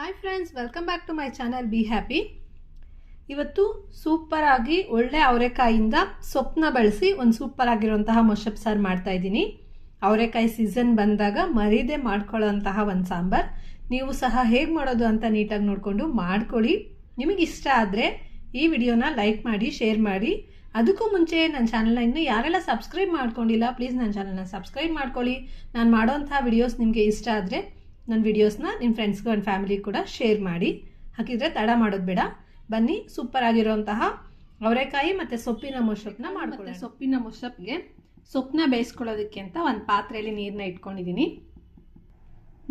Hi friends welcome back to my channel be happy ಇವತ್ತು super ಆಗಿ ಒಳ್ಳೆ ಅವರೆಕಾಯಿಂದ ಸೊಪ್ಪನ್ನ ಬಳಸಿ ಒಂದು ಸೂಪರ್ ಆಗಿರುವಂತಹ ಮೊಶಪ್ ಸಾರು ಮಾಡ್ತಾ ಇದ್ದೀನಿ. ಅವರೆಕಾಯಿ ಸೀಸನ್ ಬಂದಾಗ ಮರೀದೆ ಮಾಡ್ಕೊಳ್ಳೋಂತಹ ಒಂದು ಸಾಂಬಾರ್. ನೀವು ಸಹ ಹೇಗೆ ಮಾಡೋದು ಅಂತ ನೀಟಾಗಿ ನೋಡಿಕೊಂಡು ಮಾಡ್ಕೊಳ್ಳಿ. ನಿಮಗೆ ಇಷ್ಟ ಆದರೆ ಈ ವಿಡಿಯೋನ ಲೈಕ್ ಮಾಡಿ ಶೇರ್ ಮಾಡಿ. ಅದಕ್ಕೂ ಮುಂಚೆ ನನ್ನ ಚಾನಲ್ನ ಇನ್ನೂ ಯಾರೆಲ್ಲ ಸಬ್ಸ್ಕ್ರೈಬ್ ಮಾಡ್ಕೊಂಡಿಲ್ಲ ಪ್ಲೀಸ್ ನನ್ನ ಚಾನಲ್ನ ಸಬ್ಸ್ಕ್ರೈಬ್ ಮಾಡ್ಕೊಳ್ಳಿ. ನಾನು ಮಾಡೋಂಥ ವಿಡಿಯೋಸ್ ನಿಮಗೆ ಇಷ್ಟ ಆದರೆ ನನ್ನ ವಿಡಿಯೋಸ್ನ ನಿಮ್ಮ ಫ್ರೆಂಡ್ಸ್ಗೂ ಆ್ಯಂಡ್ ಫ್ಯಾಮಿಲಿ ಕೂಡ ಶೇರ್ ಮಾಡಿ. ಹಾಕಿದರೆ ತಡ ಮಾಡೋದು ಬೇಡ. ಬನ್ನಿ ಸೂಪರ್ ಆಗಿರುವಂತಹ ಅವರೆಕಾಯಿ ಮತ್ತು ಸೊಪ್ಪಿನ ಮೊಸಪ್ನ ಮಾಡ್ಕೊಳ್ಳಿ ಸೊಪ್ಪಿನ ಮೊಸಪ್ಗೆ ಸೊಪ್ಪನ್ನ ಬೇಯಿಸ್ಕೊಳ್ಳೋದಕ್ಕೆ ಅಂತ ಒಂದು ಪಾತ್ರೆಯಲ್ಲಿ ನೀರನ್ನ ಇಟ್ಕೊಂಡಿದ್ದೀನಿ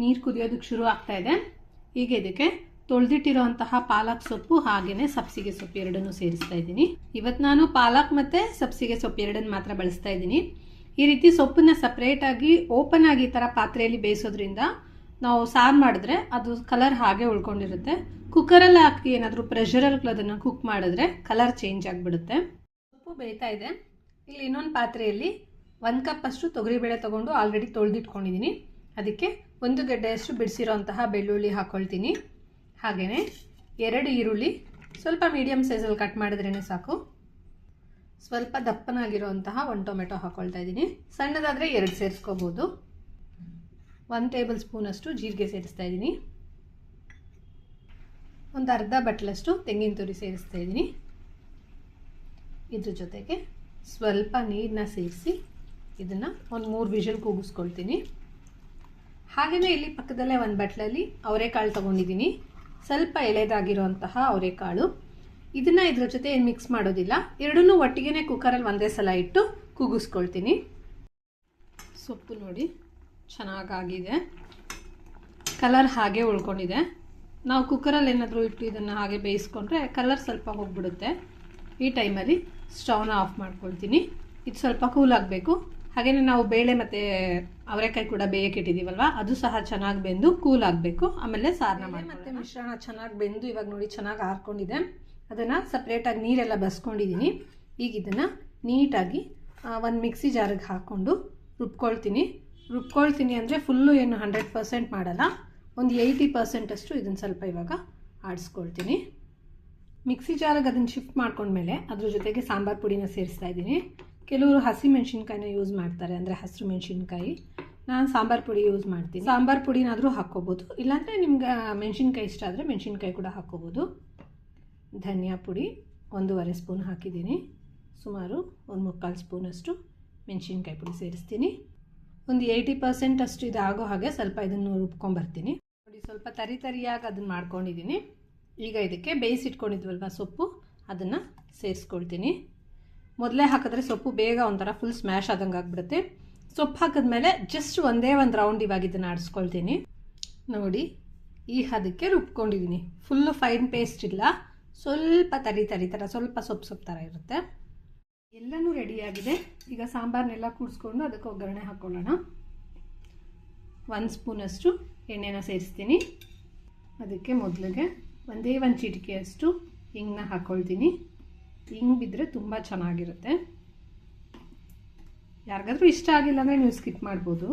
ನೀರು ಕುದಿಯೋದಕ್ಕೆ ಶುರು ಆಗ್ತಾ ಇದೆ. ಈಗ ಇದಕ್ಕೆ ತೊಳೆದಿಟ್ಟಿರೋಂತಹ ಪಾಲಕ್ ಸೊಪ್ಪು ಹಾಗೆಯೇ ಸಬ್ಸಿಗೆ ಸೊಪ್ಪು ಎರಡನ್ನೂ ಸೇರಿಸ್ತಾ ಇದ್ದೀನಿ. ಇವತ್ತು ನಾನು ಪಾಲಕ್ ಮತ್ತು ಸಬ್ಸಿಗೆ ಸೊಪ್ಪು ಎರಡನ್ನು ಮಾತ್ರ ಬಳಸ್ತಾ ಇದ್ದೀನಿ. ಈ ರೀತಿ ಸೊಪ್ಪನ್ನ ಸಪ್ರೇಟಾಗಿ ಓಪನ್ ಆಗಿ ಈ ಥರ ಪಾತ್ರೆಯಲ್ಲಿ ಬೇಯಿಸೋದ್ರಿಂದ ನಾವು ಸಾರು ಮಾಡಿದ್ರೆ ಅದು ಕಲರ್ ಹಾಗೆ ಉಳ್ಕೊಂಡಿರುತ್ತೆ. ಕುಕ್ಕರಲ್ಲಿ ಹಾಕಿ ಏನಾದರೂ ಪ್ರೆಷರಲ್ಲಿ ಅದನ್ನು ಕುಕ್ ಮಾಡಿದ್ರೆ ಕಲರ್ ಚೇಂಜ್ ಆಗಿಬಿಡುತ್ತೆ. ಸೊಪ್ಪು ಬೇಯ್ತಾ ಇದೆ. ಇಲ್ಲಿ ಇನ್ನೊಂದು ಪಾತ್ರೆಯಲ್ಲಿ ಒಂದು ಕಪ್ ಅಷ್ಟು ತೊಗರಿಬೇಳೆ ತೊಗೊಂಡು ಆಲ್ರೆಡಿ ತೊಳೆದಿಟ್ಕೊಂಡಿದ್ದೀನಿ ಅದಕ್ಕೆ ಒಂದು ಗಡ್ಡೆಯಷ್ಟು ಬಿಡಿಸಿರೋಂತಹ ಬೆಳ್ಳುಳ್ಳಿ ಹಾಕ್ಕೊಳ್ತೀನಿ ಹಾಗೆಯೇ ಎರಡು ಈರುಳ್ಳಿ ಸ್ವಲ್ಪ ಮೀಡಿಯಮ್ ಸೈಜಲ್ಲಿ ಕಟ್ ಮಾಡಿದ್ರೇ ಸಾಕು. ಸ್ವಲ್ಪ ದಪ್ಪನಾಗಿರೋಂತಹ ಒಂದು ಟೊಮೆಟೊ ಹಾಕ್ಕೊಳ್ತಾ ಇದ್ದೀನಿ ಸಣ್ಣದಾದರೆ ಎರಡು ಸೇರಿಸ್ಕೋಬೋದು. ಒಂದು ಟೇಬಲ್ ಸ್ಪೂನಷ್ಟು ಜೀರಿಗೆ ಸೇರಿಸ್ತಾ ಇದ್ದೀನಿ. ಒಂದು ಅರ್ಧ ಬಟ್ಲಷ್ಟು ತೆಂಗಿನ ತುರಿ ಸೇರಿಸ್ತಾ ಇದ್ದೀನಿ. ಇದ್ರ ಜೊತೆಗೆ ಸ್ವಲ್ಪ ನೀರನ್ನ ಸೇರಿಸಿ ಇದನ್ನು ಒಂದು ಮೂರು ವಿಷಲ್ ಕೂಗಿಸ್ಕೊಳ್ತೀನಿ. ಹಾಗೆಯೇ ಇಲ್ಲಿ ಪಕ್ಕದಲ್ಲೇ ಒಂದು ಬಟ್ಲಲ್ಲಿ ಅವರೆಕಾಳು ತೊಗೊಂಡಿದ್ದೀನಿ. ಸ್ವಲ್ಪ ಎಳೆದಾಗಿರುವಂತಹ ಅವರೆಕಾಳು. ಇದನ್ನು ಇದ್ರ ಜೊತೆ ಏನು ಮಿಕ್ಸ್ ಮಾಡೋದಿಲ್ಲ. ಎರಡನ್ನೂ ಒಟ್ಟಿಗೆ ಕುಕ್ಕರಲ್ಲಿ ಒಂದೇ ಸಲ ಇಟ್ಟು ಕೂಗಿಸ್ಕೊಳ್ತೀನಿ. ಸೊಪ್ಪು ನೋಡಿ. ಚೆನ್ನಾಗಾಗಿದೆ. ಕಲರ್ ಹಾಗೆ ಉಳ್ಕೊಂಡಿದೆ. ನಾವು ಕುಕ್ಕರಲ್ಲಿ ಏನಾದರೂ ಇಟ್ಟು ಇದನ್ನು ಹಾಗೆ ಬೇಯಿಸ್ಕೊಂಡ್ರೆ ಕಲರ್ ಸ್ವಲ್ಪ ಹೋಗ್ಬಿಡುತ್ತೆ. ಈ ಟೈಮಲ್ಲಿ ಸ್ಟವ್ನ ಆಫ್ ಮಾಡ್ಕೊಳ್ತೀನಿ. ಇದು ಸ್ವಲ್ಪ ಕೂಲ್ ಆಗಬೇಕು. ಹಾಗೆಯೇ ನಾವು ಬೇಳೆ ಮತ್ತು ಅವರೆಕಾಯಿ ಕೂಡ ಬೇಯಕ್ಕೆ ಇಟ್ಟಿದ್ದೀವಲ್ವ ಅದು ಸಹ ಚೆನ್ನಾಗಿ ಬೆಂದು ಕೂಲ್ ಆಗಬೇಕು. ಆಮೇಲೆ ಸಾರನ್ನ ಮಾಡಿ ಮತ್ತು ಮಿಶ್ರಣ ಚೆನ್ನಾಗಿ ಬೆಂದು ಇವಾಗ ನೋಡಿ ಚೆನ್ನಾಗಿ ಹಾರ್ಕೊಂಡಿದೆ ಅದನ್ನು ಸಪ್ರೇಟಾಗಿ ನೀರೆಲ್ಲ ಬಸ್ಕೊಂಡಿದ್ದೀನಿ ಈಗ ಇದನ್ನು ನೀಟಾಗಿ ಒಂದು ಮಿಕ್ಸಿ ಜಾರಿಗೆ ಹಾಕ್ಕೊಂಡು ರುಬ್ಕೊಳ್ತೀನಿ. ರುಬ್ಕೊಳ್ತೀನಿ ಅಂದರೆ ಫುಲ್ಲು ಏನು ಹಂಡ್ರೆಡ್ ಪರ್ಸೆಂಟ್ ಮಾಡಲ್ಲ. ಒಂದು ಏಯ್ಟಿ ಪರ್ಸೆಂಟಷ್ಟು ಇದನ್ನು ಸ್ವಲ್ಪ ಇವಾಗ ಆಡಿಸ್ಕೊಳ್ತೀನಿ. ಮಿಕ್ಸಿ ಜಾರಿಗೆ ಅದನ್ನು ಶಿಫ್ಟ್ ಮಾಡ್ಕೊಂಡ್ಮೇಲೆ ಅದ್ರ ಜೊತೆಗೆ ಸಾಂಬಾರು ಪುಡಿನ ಸೇರಿಸ್ತಾ ಇದ್ದೀನಿ. ಕೆಲವರು ಹಸಿ ಮೆಣಸಿನ್ಕಾಯಿನ ಯೂಸ್ ಮಾಡ್ತಾರೆ, ಅಂದರೆ ಹಸಿರು ಮೆಣಸಿನ್ಕಾಯಿ. ನಾನು ಸಾಂಬಾರು ಪುಡಿ ಯೂಸ್ ಮಾಡ್ತೀನಿ. ಸಾಂಬಾರು ಪುಡಿನಾದರೂ ಹಾಕ್ಕೋಬೋದು. ಇಲ್ಲಾಂದರೆ ನಿಮ್ಗೆ ಮೆಣಸಿನ್ಕಾಯಿ ಇಷ್ಟ ಆದರೆ ಮೆಣಸಿನ್ಕಾಯಿ ಕೂಡ ಹಾಕ್ಕೋಬೋದು. ಧನಿಯಾ ಪುಡಿ ಒಂದೂವರೆ ಸ್ಪೂನ್ ಹಾಕಿದ್ದೀನಿ. ಸುಮಾರು ಒಂದು ಮುಕ್ಕಾಲು ಸ್ಪೂನಷ್ಟು ಮೆಣಸಿನ್ಕಾಯಿ ಪುಡಿ ಸೇರಿಸ್ತೀನಿ. ಒಂದು ಏಯ್ಟಿ ಪರ್ಸೆಂಟ್ ಅಷ್ಟು ಇದಾಗೋ ಹಾಗೆ ಸ್ವಲ್ಪ ಇದನ್ನು ರುಬ್ಕೊಂಬರ್ತೀನಿ. ನೋಡಿ, ಸ್ವಲ್ಪ ತರಿ ತರಿಯಾಗಿ ಅದನ್ನು ಮಾಡ್ಕೊಂಡಿದ್ದೀನಿ ಈಗ ಇದಕ್ಕೆ ಬೇಯಿಸಿಟ್ಕೊಂಡಿದ್ವಲ್ವ ಸೊಪ್ಪು? ಅದನ್ನು ಸೇರಿಸ್ಕೊಳ್ತೀನಿ. ಮೊದಲೇ ಹಾಕಿದ್ರೆ ಸೊಪ್ಪು ಬೇಗ ಒಂಥರ ಫುಲ್ ಸ್ಮ್ಯಾಶ್ ಆದಂಗೆ ಆಗಿಬಿಡುತ್ತೆ. ಸೊಪ್ಪು ಹಾಕಿದ್ಮೇಲೆ ಜಸ್ಟ್ ಒಂದೇ ಒಂದು ರೌಂಡ್ ಇವಾಗ ಇದನ್ನು ಆಡಿಸ್ಕೊಳ್ತೀನಿ. ನೋಡಿ, ಈ ಹದಕ್ಕೆ ರುಬ್ಕೊಂಡಿದ್ದೀನಿ ಫುಲ್ಲು ಫೈನ್ ಪೇಸ್ಟ್ ಇಲ್ಲ. ಸ್ವಲ್ಪ ತರಿ ತರಿ ಥರ ಸ್ವಲ್ಪ ಸೊಪ್ಪು ಸೊಪ್ಪು ಥರ ಇರುತ್ತೆ. ಎಲ್ಲನೂ ರೆಡಿಯಾಗಿದೆ. ಈಗ ಸಾಂಬಾರನ್ನೆಲ್ಲ ಕೂಡಿಸ್ಕೊಂಡು ಅದಕ್ಕೆ ಒಗ್ಗರಣೆ ಹಾಕ್ಕೊಳ್ಳೋಣ ಒಂದು ಸ್ಪೂನಷ್ಟು ಎಣ್ಣೆನ ಸೇರಿಸ್ತೀನಿ. ಅದಕ್ಕೆ ಮೊದಲಿಗೆ ಒಂದೇ ಒಂದು ಚಿಟಿಕೆಯಷ್ಟು ಹಿಂಗನ್ನ ಹಾಕ್ಕೊಳ್ತೀನಿ ಹಿಂಗೆ ಬಿದ್ದರೆ ತುಂಬ ಚೆನ್ನಾಗಿರುತ್ತೆ. ಯಾರಿಗಾದ್ರೂ ಇಷ್ಟ ಆಗಿಲ್ಲ ಅಂದರೆ ನೀವು ಸ್ಕಿಪ್ ಮಾಡ್ಬೋದು.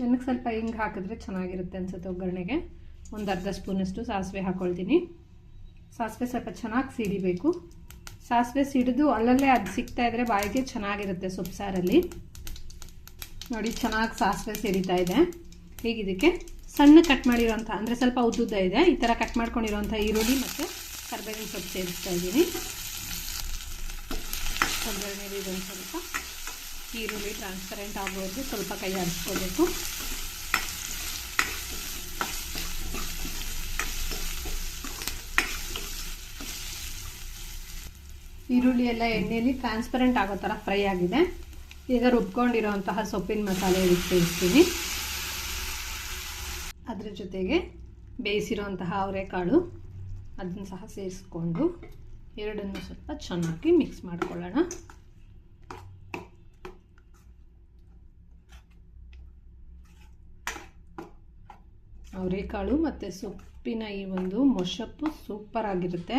ನನಗೆ ಸ್ವಲ್ಪ ಹಿಂಗೆ ಹಾಕಿದ್ರೆ ಚೆನ್ನಾಗಿರುತ್ತೆ ಅನ್ಸುತ್ತೆ ಒಗ್ಗರಣೆಗೆ. ಒಂದು ಅರ್ಧ ಸ್ಪೂನಷ್ಟು ಸಾಸಿವೆ ಹಾಕ್ಕೊಳ್ತೀನಿ ಸಾಸಿವೆ ಸ್ವಲ್ಪ ಚೆನ್ನಾಗಿ ಸಿಡಿಬೇಕು ಸಾಸಿವೆ ಸಿಡಿದು ಅಲ್ಲಲ್ಲೇ ಅದು ಸಿಗ್ತಾ ಇದ್ರೆ ಬಾಯಿಗೆ ಚೆನ್ನಾಗಿರುತ್ತೆ ಸೊಪ್ಪು ಸಾರಲ್ಲಿ. ನೋಡಿ, ಚೆನ್ನಾಗಿ ಸಾಸಿವೆ ಸಿಡಿತಾ ಇದೆ. ಈಗ ಇದಕ್ಕೆ ಸಣ್ಣ ಕಟ್ ಮಾಡಿರೋಂಥ ಅಂದರೆ ಸ್ವಲ್ಪ ಉದ್ದುದ್ದ ಇದೆ, ಈ ಥರ ಕಟ್ ಮಾಡ್ಕೊಂಡಿರೋಂಥ ಈರುಳ್ಳಿ ಮತ್ತು ಕರ್ಬೇವಿನ ಸೊಪ್ಪು ಸೇರಿಸ್ತಾ ಇದ್ದೀನಿ. ಕರ್ಬೇವಿನ ಸ್ವಲ್ಪ ಈರುಳ್ಳಿ ಟ್ರಾನ್ಸ್ಪರೆಂಟ್ ಆಗೋದು ಸ್ವಲ್ಪ ಕೈ ಆಡಿಸ್ಕೋಬೇಕು ಈರುಳ್ಳಿ ಎಲ್ಲ ಎಣ್ಣೆಯಲ್ಲಿ ಟ್ರಾನ್ಸ್ಪರೆಂಟ್ ಆಗೋ ಥರ ಫ್ರೈ ಆಗಿದೆ. ಈಗ ರುಬ್ಕೊಂಡಿರೋಂತಹ ಸೊಪ್ಪಿನ ಮಸಾಲೆ ಸೇರಿಸ್ತೀನಿ ಅದ್ರ ಜೊತೆಗೆ ಬೇಯಿಸಿರೋಂತಹ ಅವರೆಕಾಳು ಅದನ್ನು ಸಹ ಸೇರಿಸ್ಕೊಂಡು ಎರಡನ್ನು ಸ್ವಲ್ಪ ಚೆನ್ನಾಗಿ ಮಿಕ್ಸ್ ಮಾಡ್ಕೊಳ್ಳೋಣ. ಅವರೆಕಾಳು ಮತ್ತು ಸೊಪ್ಪಿನ ಈ ಒಂದು ಮೊಶಪ್ಪು ಸೂಪರ್ ಆಗಿರುತ್ತೆ.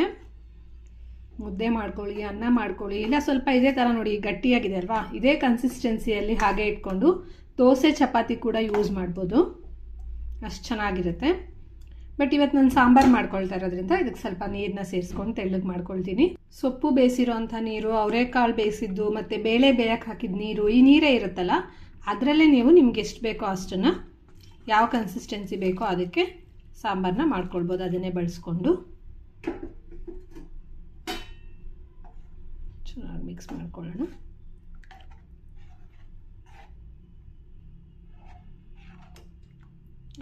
ಮುದ್ದೆ ಮಾಡ್ಕೊಳ್ಳಿ, ಅನ್ನ ಮಾಡ್ಕೊಳ್ಳಿ, ಇಲ್ಲ ಸ್ವಲ್ಪ ಇದೇ ಥರ ನೋಡಿ ಗಟ್ಟಿಯಾಗಿದೆ ಅಲ್ವಾ? ಇದೇ ಕನ್ಸಿಸ್ಟೆನ್ಸಿಯಲ್ಲಿ ಹಾಗೆ ಇಟ್ಕೊಂಡು ದೋಸೆ, ಚಪಾತಿ ಕೂಡ ಯೂಸ್ ಮಾಡ್ಬೋದು. ಅಷ್ಟು ಚೆನ್ನಾಗಿರುತ್ತೆ. ಬಟ್ ಇವತ್ತು ನಾನು ಸಾಂಬಾರು ಮಾಡ್ಕೊಳ್ತಾ ಇರೋದ್ರಿಂದ ಇದಕ್ಕೆ ಸ್ವಲ್ಪ ನೀರನ್ನ ಸೇರಿಸ್ಕೊಂಡು ತೆಳ್ಳಗೆ ಮಾಡ್ಕೊಳ್ತೀನಿ. ಸೊಪ್ಪು ಬೇಯಿಸಿರೋಂಥ ನೀರು, ಅವರೆಕಾಳು ಬೇಯಿಸಿದ್ದು, ಮತ್ತು ಬೇಳೆ ಬೇಯಕ್ಕೆ ಹಾಕಿದ ನೀರು, ಈ ನೀರೇ ಇರುತ್ತಲ್ಲ, ಅದರಲ್ಲೇ ನೀವು ನಿಮ್ಗೆ ಎಷ್ಟು ಬೇಕೋ ಅಷ್ಟನ್ನು ಯಾವ ಕನ್ಸಿಸ್ಟೆನ್ಸಿ ಬೇಕೋ ಅದಕ್ಕೆ ಸಾಂಬಾರನ್ನ ಮಾಡ್ಕೊಳ್ಬೋದು, ಅದನ್ನೇ ಬಳಸ್ಕೊಂಡು. ಚೆನ್ನಾಗಿ ಮಿಕ್ಸ್ ಮಾಡ್ಕೊಳ್ಳೋಣ.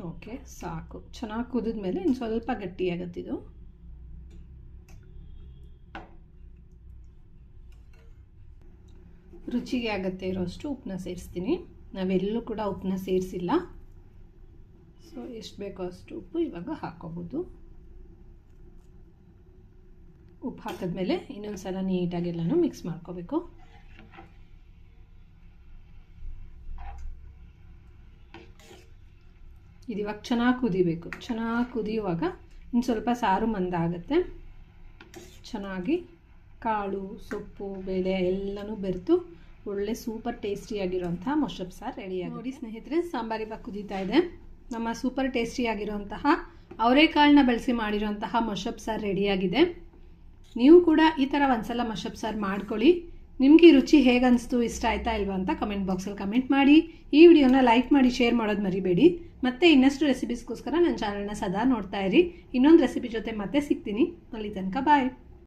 ಓಕೆ ಸಾಕು. ಚೆನ್ನಾಗಿ ಕುದಿದ್ಮೇಲೆ ಇನ್ನು ಸ್ವಲ್ಪ ಗಟ್ಟಿಯಾಗತ್ತಿದು ರುಚಿಗೆ ಆಗತ್ತೆ ಇರೋಷ್ಟು ಉಪ್ಪನ್ನ ಸೇರಿಸ್ತೀನಿ. ನಾವೆಲ್ಲೂ ಕೂಡ ಉಪ್ಪನ್ನ ಸೇರಿಸಿಲ್ಲ. ಸೊ ಎಷ್ಟು ಬೇಕೋ ಅಷ್ಟು ಉಪ್ಪು ಇವಾಗ ಹಾಕೋಬೋದು. ಉಪ್ಪು ಹಾಕಿದ್ಮೇಲೆ ಇನ್ನೊಂದು ಸಲ ನೀಟಾಗಿ ಎಲ್ಲನೂ ಮಿಕ್ಸ್ ಮಾಡ್ಕೋಬೇಕು. ಇದು ಇವಾಗ ಚೆನ್ನಾಗಿ ಕುದಿಬೇಕು. ಚೆನ್ನಾಗಿ ಕುದಿಯುವಾಗ ಇನ್ನು ಸ್ವಲ್ಪ ಸಾರು ಮಂದ ಆಗುತ್ತೆ ಚೆನ್ನಾಗಿ ಕಾಳು, ಸೊಪ್ಪು, ಬೇಳೆ ಎಲ್ಲನೂ ಬೆರೆತು ಒಳ್ಳೆ ಸೂಪರ್ ಟೇಸ್ಟಿಯಾಗಿರುವಂತಹ ಮೊಷಪ್ ಸಾರು ರೆಡಿಯಾಗಿ ನೋಡಿ ಸ್ನೇಹಿತರೆ, ಸಾಂಬಾರು ಇವಾಗ ಕುದೀತಾ ಇದೆ. ನಮ್ಮ ಸೂಪರ್ ಟೇಸ್ಟಿಯಾಗಿರುವಂತಹ ಅವರೆಕಾಳನ್ನ ಬಳಸಿ ಮಾಡಿರೋಂತಹ ಮೊಷಪ್ ಸಾರು ರೆಡಿಯಾಗಿದೆ ನೀವು ಕೂಡ ಈ ಥರ ಒಂದ್ಸಲ ಮಶಪ್ ಸಾರು ಮಾಡ್ಕೊಳ್ಳಿ. ನಿಮಗೆ ರುಚಿ ಹೇಗೆ ಅನಿಸ್ತು ಇಷ್ಟ ಆಯ್ತಾ ಇಲ್ವಾ ಅಂತ ಕಮೆಂಟ್ ಬಾಕ್ಸಲ್ಲಿ ಕಮೆಂಟ್ ಮಾಡಿ. ಈ ವಿಡಿಯೋನ ಲೈಕ್ ಮಾಡಿ ಶೇರ್ ಮಾಡೋದು ಮರಿಬೇಡಿ. ಮತ್ತೆ ಇನ್ನಷ್ಟು ರೆಸಿಪೀಸ್ಗೋಸ್ಕರ ನನ್ನ ಚಾನಲ್ನ ಸದಾ ನೋಡ್ತಾ ಇರಿ. ಇನ್ನೊಂದು ರೆಸಿಪಿ ಜೊತೆ ಮತ್ತೆ ಸಿಗ್ತೀನಿ. ಅಲ್ಲಿ ತನಕ ಬಾಯ್